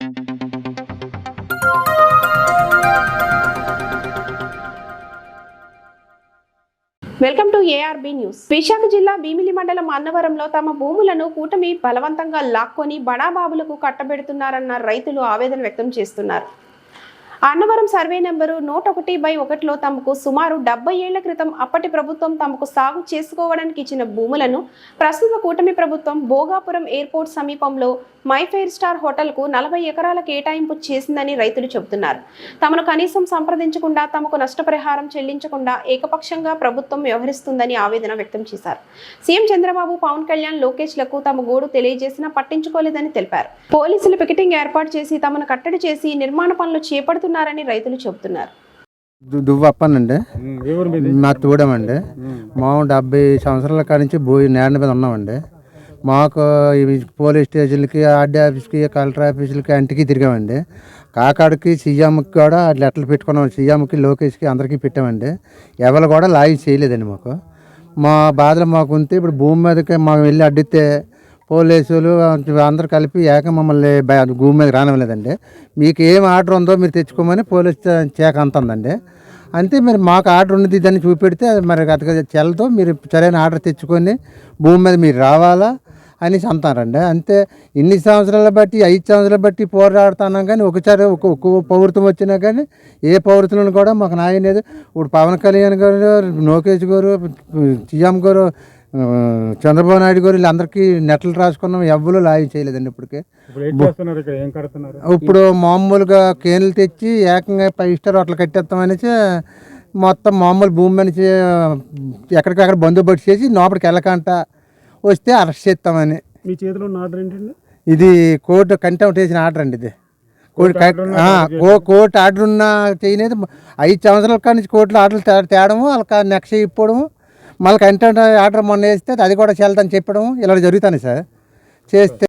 Welcome to ARB news. Visakha జిల్లా భీమిలి మండలం అన్నవరంలో తమ భూములను కూటమి బలవంతంగా లాక్కొని బడాబాబులకు కట్టబెడుతున్నారన్న రైతులు ఆవేదన వ్యక్తం చేస్తున్నారు. అన్నవరం సర్వే నెంబరు నూట ఒకటి బై ఒకటిలో తమకు సుమారు డెబ్బై ఏళ్ళ క్రితం అప్పటి ప్రభుత్వం తమకు సాగు చేసుకోవడానికి ఇచ్చిన భూములను ప్రస్తుత కూటమి ప్రభుత్వం భోగాపురం ఎయిర్పోర్ట్ సమీపంలో మై ఫైర్ స్టార్ హోటల్కు నలభై ఎకరాల కేటాయింపు చేసిందని రైతులు చెబుతున్నారు. తమను కనీసం సంప్రదించకుండా తమకు నష్టపరిహారం చెల్లించకుండా ఏకపక్షంగా ప్రభుత్వం వ్యవహరిస్తుందని ఆవేదన వ్యక్తం చేశారు. సీఎం చంద్రబాబు పవన్ కళ్యాణ్ లోకేష్లకు తమ గోడు తెలియజేసినా పట్టించుకోలేదని తెలిపారు. పోలీసులు పికెటింగ్ ఏర్పాటు చేసి తమను కట్టడి చేసి నిర్మాణ పనులు చేపడుతున్నారని రైతులు చెబుతున్నారు. దువ్వప్పనండి ఎవరు మీది? మా తూడమండి. మేము. డెబ్బై సంవత్సరాల కాడి నుంచి భూమి నేల మీద ఉన్నామండి. మాకు ఇవి పోలీస్ స్టేషన్లకి ఆర్డీ ఆఫీస్కి కలెక్టర్ ఆఫీసులకి అంటికి తిరిగామండి. కాకాడికి సీఎంకి కూడా లెటర్లు పెట్టుకున్నాం. సీఎంకి లోకేష్కి అందరికీ పెట్టామండి. ఎవరు కూడా లాగి చేయలేదండి మాకు. మా బాధలు మాకు ఉంటే ఇప్పుడు భూమి మీదకి మాకు వెళ్ళి అడ్డితే పోలీసులు అందరు కలిపి ఏక మమ్మల్ని భూమి మీద రానివ్వలేదండి. మీకు ఏం ఆర్డర్ ఉందో మీరు తెచ్చుకోమని పోలీస్ శాఖ అంటుందండి. అంతే మరి మాకు ఆర్డర్ ఉన్నది దాన్ని చూపెడితే అది మరి అతగా చెల్లతో మీరు సరైన ఆర్డర్ తెచ్చుకొని భూమి మీద మీరు రావాలా? అనేసి అంటారండి. అంతే ఇన్ని సంవత్సరాల బట్టి ఐదు సంవత్సరాల బట్టి పోరాడుతున్నాం కానీ ఒకసారి ఒక ఒక్క పౌరత్వం వచ్చినా కానీ ఏ పౌరత్వం కూడా మాకు న్యాయం లేదు. ఇప్పుడు పవన్ కళ్యాణ్ గారు లోకేష్ గారు సీఎం గారు చంద్రబాబు నాయుడు గారు వీళ్ళందరికీ నెట్లు రాసుకున్నాం. ఎవ్వరూ లాయం చేయలేదండి ఇప్పటికే. ఇప్పుడు మామూలుగా కేన్లు తెచ్చి ఏకంగా ఫైవ్ స్టార్ హోటల్ కట్టేస్తామనేసి మొత్తం మామూలు భూమి మనిషి ఎక్కడికక్కడ బందోబస్తు చేసి లోపలికి వెళ్ళకంట. వస్తే అరెస్ట్ చేస్తామని. మీ చేతిలో ఉన్న ఆర్డర్ ఏంటండి? ఇది కోర్టు కంటెంప్ట్ చేసిన ఆర్డర్ అండి ఇది. కోర్టు కోర్టు ఆర్డర్ ఉన్న చేయలేదు. ఐదు సంవత్సరాల కాడి నుంచి కోర్టులో ఆర్డర్లు తేడము వాళ్ళకి నెక్స్ట్ ఇప్పడము. మళ్ళీ కంటెంట్ ఆర్డర్ మొన్న వేస్తే అది కూడా చెల్దని చెప్పడము. ఇలా జరుగుతాను సార్. చేస్తే